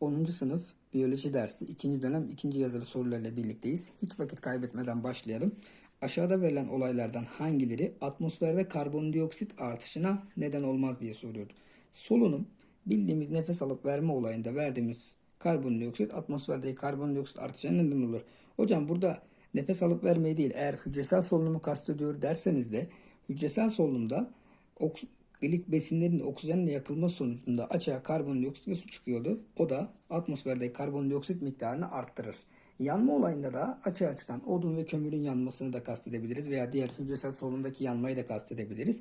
10. sınıf biyoloji dersi 2. dönem 2. yazılı sorularla birlikteyiz. Hiç vakit kaybetmeden başlayalım. Aşağıda verilen olaylardan hangileri atmosferde karbondioksit artışına neden olmaz diye soruyor. Solunum bildiğimiz nefes alıp verme olayında verdiğimiz karbondioksit atmosferdeki karbondioksit artışına neden olur. Hocam burada nefes alıp vermeyi değil eğer hücresel solunumu kastediyor derseniz de hücresel solunumda Glik besinlerin oksijenle yakılması sonucunda açığa karbondioksit ve su çıkıyordu. O da atmosferdeki karbondioksit miktarını arttırır. Yanma olayında da açığa çıkan odun ve kömürün yanmasını da kastedebiliriz veya diğer hücresel solundaki yanmayı da kastedebiliriz.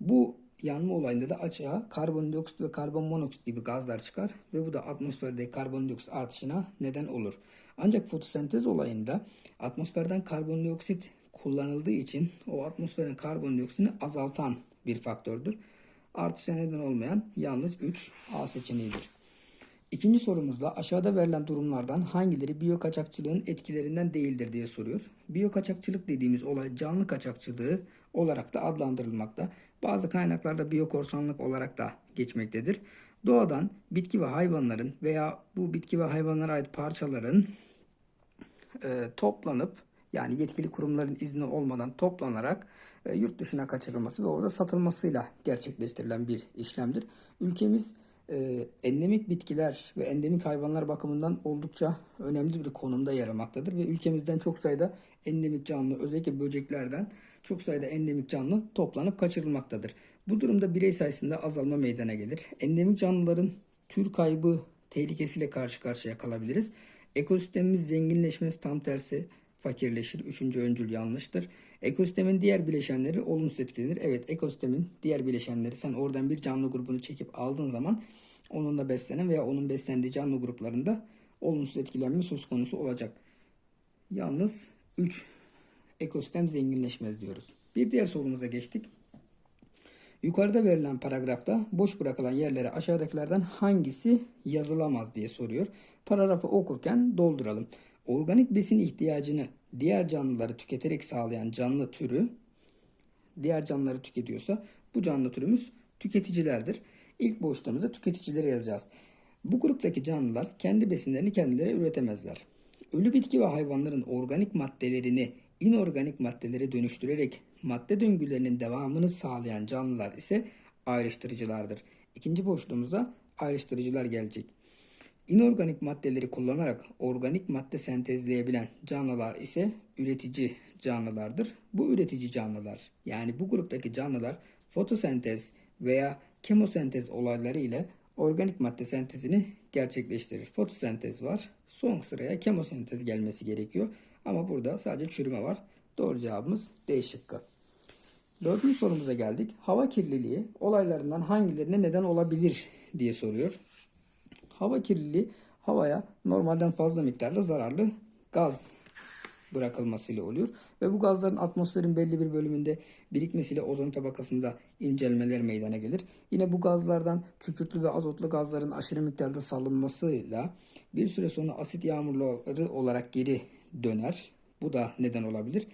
Bu yanma olayında da açığa karbondioksit ve karbon monoksit gibi gazlar çıkar ve bu da atmosferdeki karbondioksit artışına neden olur. Ancak fotosentez olayında atmosferden karbondioksit kullanıldığı için o atmosferin karbondioksitini azaltan bir faktördür. Artışa neden olmayan yalnız 3 A seçeneğidir. İkinci sorumuzda aşağıda verilen durumlardan hangileri biyo kaçakçılığın etkilerinden değildir diye soruyor. Biyo kaçakçılık dediğimiz olay canlı kaçakçılığı olarak da adlandırılmakta. Bazı kaynaklarda biyokorsanlık olarak da geçmektedir. Doğadan bitki ve hayvanların veya bu bitki ve hayvanlara ait parçaların e, toplanıp yani yetkili kurumların izni olmadan toplanarak e, yurt dışına kaçırılması ve orada satılmasıyla gerçekleştirilen bir işlemdir. Ülkemiz e, endemik bitkiler ve endemik hayvanlar bakımından oldukça önemli bir konumda yer almaktadır ve ülkemizden çok sayıda endemik canlı özellikle böceklerden çok sayıda endemik canlı toplanıp kaçırılmaktadır. Bu durumda birey sayısında azalma meydana gelir. Endemik canlıların tür kaybı tehlikesiyle karşı karşıya kalabiliriz. Ekosistemimiz zenginleşmesi tam tersi fakirleşir. Üçüncü öncül yanlıştır. Ekosistemin diğer bileşenleri olumsuz etkilenir. Evet ekosistemin diğer bileşenleri sen oradan bir canlı grubunu çekip aldığın zaman onunla beslenen veya onun beslendiği canlı gruplarında olumsuz etkilenme söz konusu olacak. Yalnız 3 ekosistem zenginleşmez diyoruz. Bir diğer sorumuza geçtik. Yukarıda verilen paragrafta boş bırakılan yerlere aşağıdakilerden hangisi yazılamaz diye soruyor. Paragrafı okurken dolduralım. Organik besin ihtiyacını diğer canlıları tüketerek sağlayan canlı türü diğer canlıları tüketiyorsa bu canlı türümüz tüketicilerdir. İlk boşluğumuza tüketicileri yazacağız. Bu gruptaki canlılar kendi besinlerini kendileri üretemezler. Ölü bitki ve hayvanların organik maddelerini inorganik maddelere dönüştürerek madde döngülerinin devamını sağlayan canlılar ise ayrıştırıcılardır. İkinci boşluğumuza ayrıştırıcılar gelecek. İnorganik maddeleri kullanarak organik madde sentezleyebilen canlılar ise üretici canlılardır. Bu üretici canlılar yani bu gruptaki canlılar fotosentez veya kemosentez olayları ile organik madde sentezini gerçekleştirir. Fotosentez var. Son sıraya kemosentez gelmesi gerekiyor. Ama burada sadece çürüme var. Doğru cevabımız D şıkkı. Dördüncü sorumuza geldik. Hava kirliliği olaylarından hangilerine neden olabilir diye soruyor. Hava kirliliği havaya normalden fazla miktarda zararlı gaz bırakılmasıyla oluyor. Ve bu gazların atmosferin belli bir bölümünde birikmesiyle ozon tabakasında incelmeler meydana gelir. Yine bu gazlardan kükürtlü ve azotlu gazların aşırı miktarda salınmasıyla bir süre sonra asit yağmurları olarak geri döner. Bu da neden olabilir.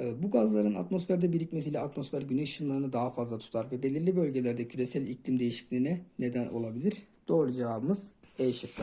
Ee, bu gazların atmosferde birikmesiyle atmosfer güneş ışınlarını daha fazla tutar ve belirli bölgelerde küresel iklim değişikliğine neden olabilir. Doğru cevabımız E şıkkı.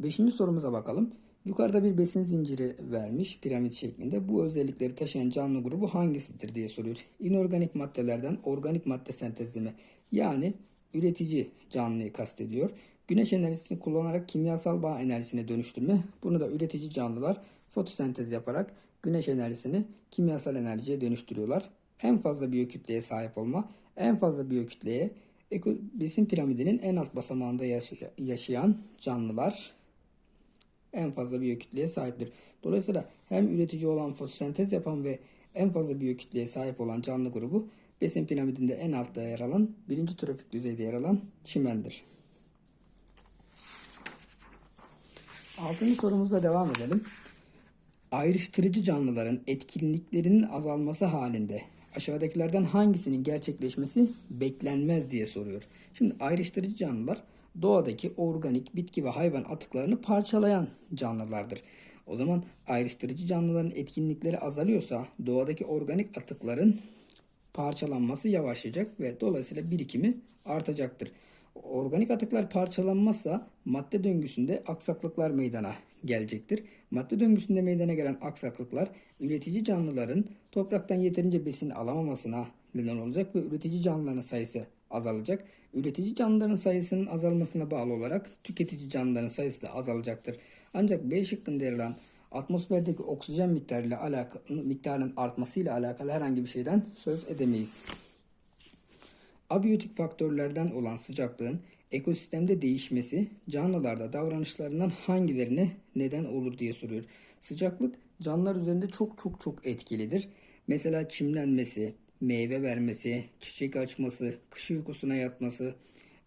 Beşinci sorumuza bakalım. Yukarıda bir besin zinciri vermiş piramit şeklinde. Bu özellikleri taşıyan canlı grubu hangisidir diye soruyor. İnorganik maddelerden organik madde sentezleme yani üretici canlıyı kastediyor. Güneş enerjisini kullanarak kimyasal bağ enerjisine dönüştürme. Bunu da üretici canlılar fotosentez yaparak güneş enerjisini kimyasal enerjiye dönüştürüyorlar. En fazla biyokütleye sahip olma, en fazla biyokütleye besin piramidinin en alt basamağında yaşayan canlılar en fazla biyokütleye sahiptir. Dolayısıyla hem üretici olan fotosentez yapan ve en fazla biyokütleye sahip olan canlı grubu besin piramidinde en altta yer alan, birinci trofik düzeyde yer alan çimendir. Altıncı sorumuzla devam edelim. Ayrıştırıcı canlıların etkinliklerinin azalması halinde aşağıdakilerden hangisinin gerçekleşmesi beklenmez diye soruyor. Şimdi ayrıştırıcı canlılar doğadaki organik bitki ve hayvan atıklarını parçalayan canlılardır. O zaman ayrıştırıcı canlıların etkinlikleri azalıyorsa doğadaki organik atıkların parçalanması yavaşlayacak ve dolayısıyla birikimi artacaktır. Organik atıklar parçalanmazsa madde döngüsünde aksaklıklar meydana gelecektir. Madde döngüsünde meydana gelen aksaklıklar üretici canlıların topraktan yeterince besin alamamasına neden olacak ve üretici canlıların sayısı azalacak. Üretici canlıların sayısının azalmasına bağlı olarak tüketici canlıların sayısı da azalacaktır. Ancak B şıkkında yer atmosferdeki oksijen miktarıyla alakalı, miktarının artmasıyla alakalı herhangi bir şeyden söz edemeyiz. Abiyotik faktörlerden olan sıcaklığın ekosistemde değişmesi canlılarda davranışlarından hangilerine neden olur diye soruyor. Sıcaklık canlılar üzerinde çok çok çok etkilidir. Mesela çimlenmesi, meyve vermesi, çiçek açması, kış uykusuna yatması,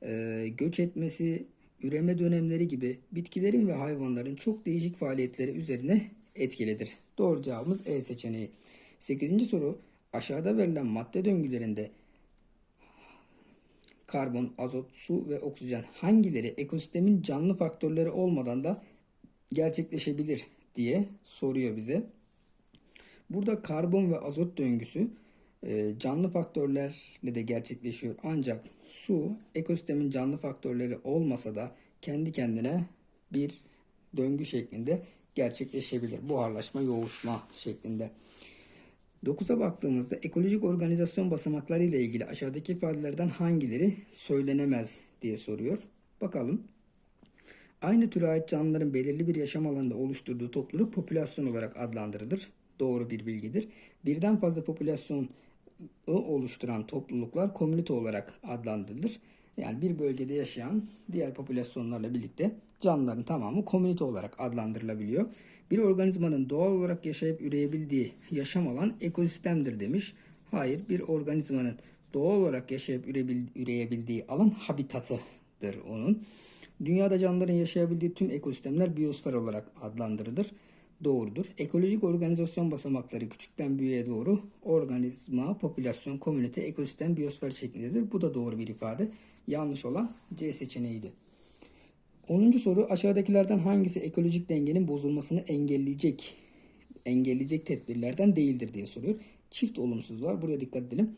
e, göç etmesi, üreme dönemleri gibi bitkilerin ve hayvanların çok değişik faaliyetleri üzerine etkilidir. Doğru cevabımız E seçeneği. 8. soru aşağıda verilen madde döngülerinde karbon, azot, su ve oksijen hangileri ekosistemin canlı faktörleri olmadan da gerçekleşebilir diye soruyor bize. Burada karbon ve azot döngüsü e, canlı faktörlerle de gerçekleşiyor. Ancak su ekosistemin canlı faktörleri olmasa da kendi kendine bir döngü şeklinde gerçekleşebilir. Buharlaşma, yoğuşma şeklinde. 9'a baktığımızda ekolojik organizasyon basamakları ile ilgili aşağıdaki ifadelerden hangileri söylenemez diye soruyor. Bakalım. Aynı türe ait canlıların belirli bir yaşam alanında oluşturduğu topluluk popülasyon olarak adlandırılır. Doğru bir bilgidir. Birden fazla popülasyon oluşturan topluluklar komünite olarak adlandırılır. Yani bir bölgede yaşayan diğer popülasyonlarla birlikte canlıların tamamı komünite olarak adlandırılabiliyor. Bir organizmanın doğal olarak yaşayıp üreyebildiği yaşam alan ekosistemdir demiş. Hayır, bir organizmanın doğal olarak yaşayıp üreyebildiği alan habitatıdır onun. Dünyada canlıların yaşayabildiği tüm ekosistemler biyosfer olarak adlandırılır. Doğrudur. Ekolojik organizasyon basamakları küçükten büyüğe doğru organizma, popülasyon, komünite, ekosistem, biyosfer şeklindedir. Bu da doğru bir ifade. Yanlış olan C seçeneğiydi. 10. soru aşağıdakilerden hangisi ekolojik dengenin bozulmasını engelleyecek engelleyecek tedbirlerden değildir diye soruyor. Çift olumsuz var. Buraya dikkat edelim.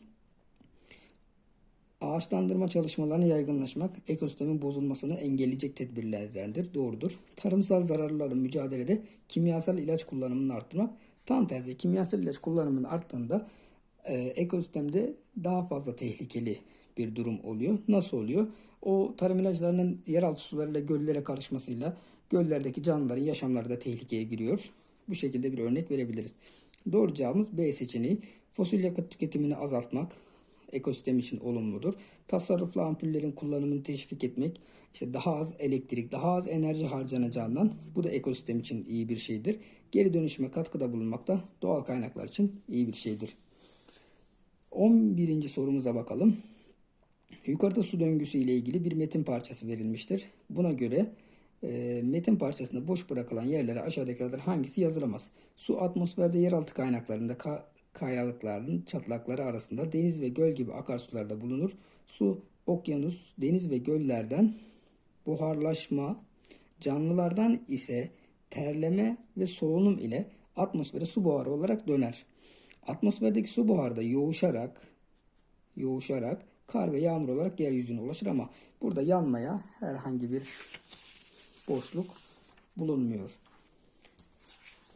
Ağaçlandırma çalışmalarını yaygınlaşmak ekosistemin bozulmasını engelleyecek tedbirlerdendir. Doğrudur. Tarımsal zararlarla mücadelede kimyasal ilaç kullanımını arttırmak. Tam tersi kimyasal ilaç kullanımının arttığında e, ekosistemde daha fazla tehlikeli bir durum oluyor. Nasıl oluyor? O tarım ilaçlarının yeraltı sularıyla göllere karışmasıyla göllerdeki canlıların yaşamları da tehlikeye giriyor. Bu şekilde bir örnek verebiliriz. Doğru cevabımız B seçeneği. Fosil yakıt tüketimini azaltmak ekosistem için olumludur. Tasarruflu ampullerin kullanımını teşvik etmek, işte daha az elektrik, daha az enerji harcanacağından bu da ekosistem için iyi bir şeydir. Geri dönüşüme katkıda bulunmak da doğal kaynaklar için iyi bir şeydir. 11. sorumuza bakalım. Yukarıda su döngüsü ile ilgili bir metin parçası verilmiştir. Buna göre e, metin parçasında boş bırakılan yerlere aşağıdakilerden hangisi yazılamaz? Su atmosferde yeraltı kaynaklarında ka kayalıkların çatlakları arasında deniz ve göl gibi akarsularda bulunur. Su, okyanus, deniz ve göllerden buharlaşma, canlılardan ise terleme ve solunum ile atmosfere su buharı olarak döner. Atmosferdeki su buharı da yoğuşarak yoğuşarak kar ve yağmur olarak yeryüzüne ulaşır ama burada yanmaya herhangi bir boşluk bulunmuyor.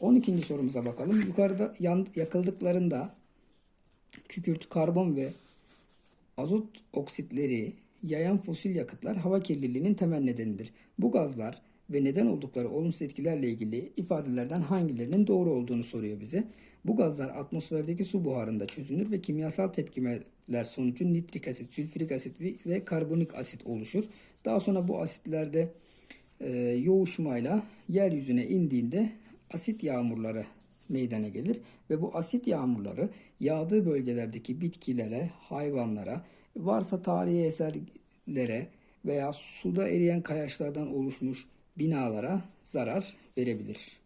12. sorumuza bakalım. Yukarıda yan, yakıldıklarında kükürt, karbon ve azot oksitleri yayan fosil yakıtlar hava kirliliğinin temel nedenidir. Bu gazlar ve neden oldukları olumsuz etkilerle ilgili ifadelerden hangilerinin doğru olduğunu soruyor bize. Bu gazlar atmosferdeki su buharında çözünür ve kimyasal tepkimeler sonucu nitrik asit, sülfürik asit ve karbonik asit oluşur. Daha sonra bu asitlerde e, yoğuşmayla yeryüzüne indiğinde asit yağmurları meydana gelir ve bu asit yağmurları yağdığı bölgelerdeki bitkilere, hayvanlara, varsa tarihi eserlere veya suda eriyen kayaçlardan oluşmuş binalara zarar verebilir.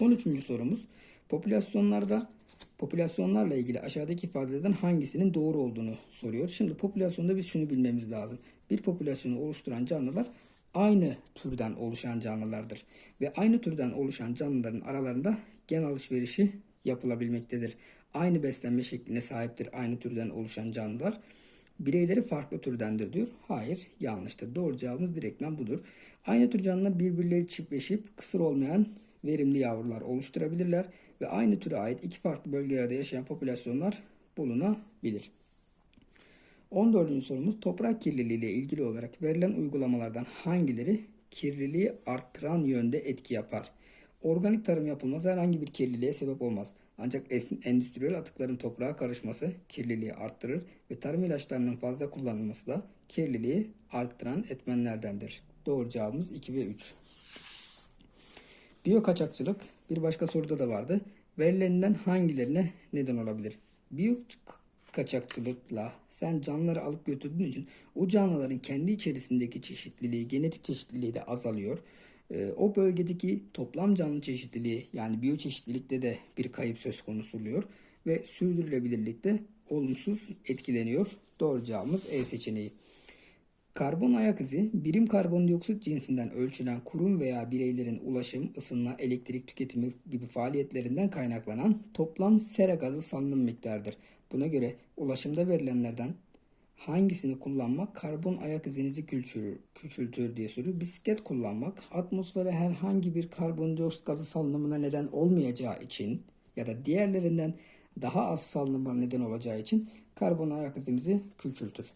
13. sorumuz popülasyonlarda popülasyonlarla ilgili aşağıdaki ifadelerden hangisinin doğru olduğunu soruyor. Şimdi popülasyonda biz şunu bilmemiz lazım. Bir popülasyonu oluşturan canlılar aynı türden oluşan canlılardır. Ve aynı türden oluşan canlıların aralarında gen alışverişi yapılabilmektedir. Aynı beslenme şekline sahiptir aynı türden oluşan canlılar. bireyleri farklı türdendir diyor. Hayır yanlıştır. Doğru cevabımız direktmen budur. Aynı tür canlılar birbirleri çiftleşip kısır olmayan verimli yavrular oluşturabilirler ve aynı türe ait iki farklı bölgelerde yaşayan popülasyonlar bulunabilir. 14. sorumuz toprak kirliliği ile ilgili olarak verilen uygulamalardan hangileri kirliliği arttıran yönde etki yapar? Organik tarım yapılması herhangi bir kirliliğe sebep olmaz. Ancak endüstriyel atıkların toprağa karışması kirliliği arttırır ve tarım ilaçlarının fazla kullanılması da kirliliği arttıran etmenlerdendir. Doğru cevabımız 2 ve 3. Biyo kaçakçılık bir başka soruda da vardı. Verilerinden hangilerine neden olabilir? Biyo kaçakçılıkla sen canlıları alıp götürdüğün için o canlıların kendi içerisindeki çeşitliliği, genetik çeşitliliği de azalıyor. Ee, o bölgedeki toplam canlı çeşitliliği yani biyoçeşitlilikte de bir kayıp söz konusu oluyor ve sürdürülebilirlikte olumsuz etkileniyor. Doğru cevabımız E seçeneği. Karbon ayak izi, birim karbondioksit cinsinden ölçülen kurum veya bireylerin ulaşım, ısınma, elektrik tüketimi gibi faaliyetlerinden kaynaklanan toplam sera gazı salınım miktarıdır. Buna göre ulaşımda verilenlerden hangisini kullanmak karbon ayak izinizi küçültür, küçültür diye soruyor. Bisiklet kullanmak atmosfere herhangi bir karbondioksit gazı salınımına neden olmayacağı için ya da diğerlerinden daha az salınıma neden olacağı için karbon ayak izimizi küçültür.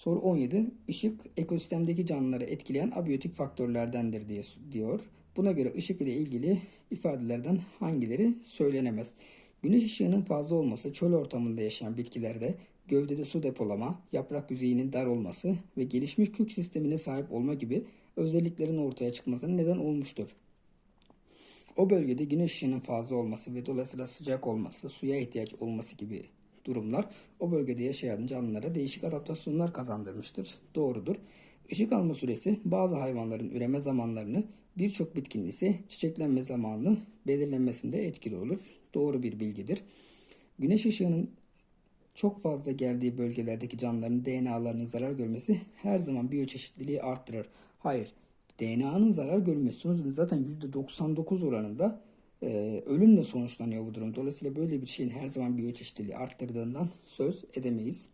Soru 17. Işık ekosistemdeki canlıları etkileyen abiyotik faktörlerdendir diye diyor. Buna göre ışık ile ilgili ifadelerden hangileri söylenemez? Güneş ışığının fazla olması çöl ortamında yaşayan bitkilerde gövdede su depolama, yaprak yüzeyinin dar olması ve gelişmiş kök sistemine sahip olma gibi özelliklerin ortaya çıkmasına neden olmuştur. O bölgede güneş ışığının fazla olması ve dolayısıyla sıcak olması, suya ihtiyaç olması gibi durumlar o bölgede yaşayan canlılara değişik adaptasyonlar kazandırmıştır. Doğrudur. Işık alma süresi bazı hayvanların üreme zamanlarını birçok bitkinin ise çiçeklenme zamanını belirlenmesinde etkili olur. Doğru bir bilgidir. Güneş ışığının çok fazla geldiği bölgelerdeki canlıların DNA'larının zarar görmesi her zaman biyoçeşitliliği arttırır. Hayır, DNA'nın zarar görmesi zaten %99 oranında e, ölümle sonuçlanıyor bu durum. Dolayısıyla böyle bir şeyin her zaman biyoçeşitliliği arttırdığından söz edemeyiz.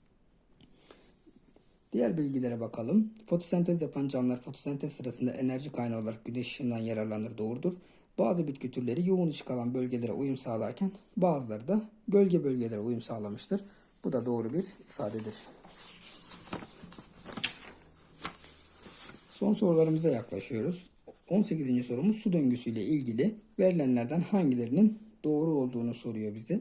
Diğer bilgilere bakalım. Fotosentez yapan canlılar fotosentez sırasında enerji kaynağı olarak güneş ışığından yararlanır doğrudur. Bazı bitki türleri yoğun ışık alan bölgelere uyum sağlarken bazıları da gölge bölgelere uyum sağlamıştır. Bu da doğru bir ifadedir. Son sorularımıza yaklaşıyoruz. 18. sorumuz su döngüsüyle ilgili verilenlerden hangilerinin doğru olduğunu soruyor bize.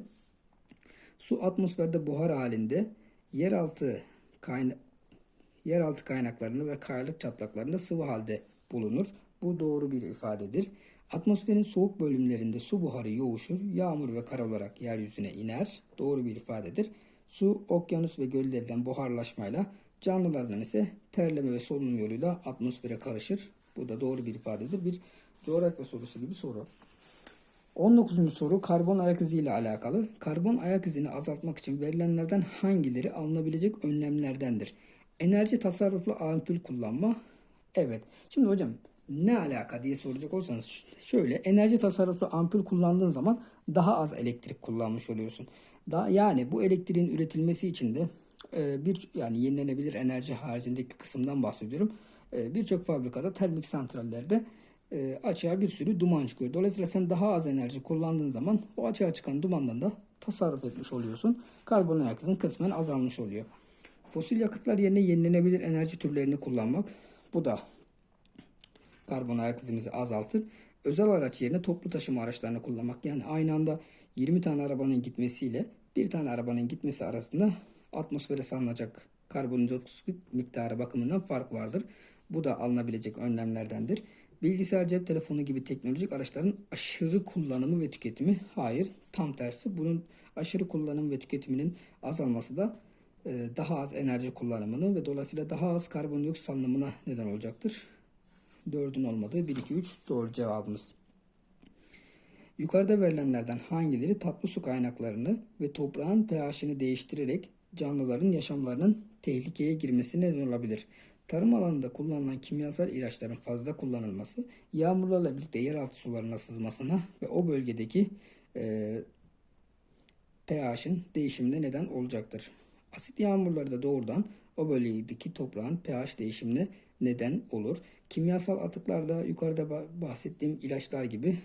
Su atmosferde buhar halinde yeraltı kayna yeraltı kaynaklarında ve kayalık çatlaklarında sıvı halde bulunur. Bu doğru bir ifadedir. Atmosferin soğuk bölümlerinde su buharı yoğuşur, yağmur ve kar olarak yeryüzüne iner. Doğru bir ifadedir. Su, okyanus ve göllerden buharlaşmayla, canlılardan ise terleme ve solunum yoluyla atmosfere karışır. Bu da doğru bir ifadedir. Bir coğrafya sorusu gibi soru. 19. soru karbon ayak izi ile alakalı. Karbon ayak izini azaltmak için verilenlerden hangileri alınabilecek önlemlerdendir? Enerji tasarruflu ampul kullanma. Evet. Şimdi hocam ne alaka diye soracak olsanız şöyle enerji tasarruflu ampul kullandığın zaman daha az elektrik kullanmış oluyorsun. Da yani bu elektriğin üretilmesi için de e, bir yani yenilenebilir enerji haricindeki kısımdan bahsediyorum. E, Birçok fabrikada termik santrallerde e, açığa bir sürü duman çıkıyor. Dolayısıyla sen daha az enerji kullandığın zaman o açığa çıkan dumandan da tasarruf etmiş oluyorsun. Karbon ayak izin kısmen azalmış oluyor. Fosil yakıtlar yerine yenilenebilir enerji türlerini kullanmak. Bu da karbon ayak izimizi azaltır. Özel araç yerine toplu taşıma araçlarını kullanmak. Yani aynı anda 20 tane arabanın gitmesiyle bir tane arabanın gitmesi arasında atmosfere salınacak karbondioksit miktarı bakımından fark vardır. Bu da alınabilecek önlemlerdendir. Bilgisayar, cep telefonu gibi teknolojik araçların aşırı kullanımı ve tüketimi hayır tam tersi. Bunun aşırı kullanım ve tüketiminin azalması da e, daha az enerji kullanımını ve dolayısıyla daha az karbondioksit salınımına neden olacaktır. Dördün olmadığı 1, 2, 3 doğru cevabımız. Yukarıda verilenlerden hangileri tatlı su kaynaklarını ve toprağın pH'ini değiştirerek canlıların yaşamlarının tehlikeye girmesine neden olabilir? Tarım alanında kullanılan kimyasal ilaçların fazla kullanılması, yağmurlarla birlikte yeraltı sularına sızmasına ve o bölgedeki e, pH'in değişimine neden olacaktır. Asit yağmurları da doğrudan o bölgedeki toprağın pH değişimine neden olur. Kimyasal atıklar da yukarıda ba- bahsettiğim ilaçlar gibi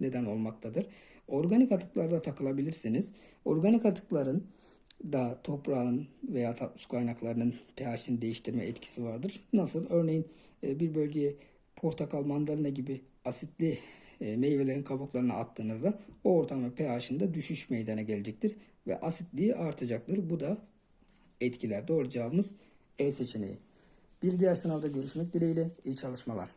neden olmaktadır. Organik atıklarda takılabilirsiniz. Organik atıkların da toprağın veya tatlı su kaynaklarının pH'ini değiştirme etkisi vardır. Nasıl? Örneğin e, bir bölgeye portakal, mandalina gibi asitli e, meyvelerin kabuklarını attığınızda o ortamın pH'inde düşüş meydana gelecektir ve asitliği artacaktır. Bu da etkiler. Doğru cevabımız E seçeneği. Bir diğer sınavda görüşmek dileğiyle iyi çalışmalar.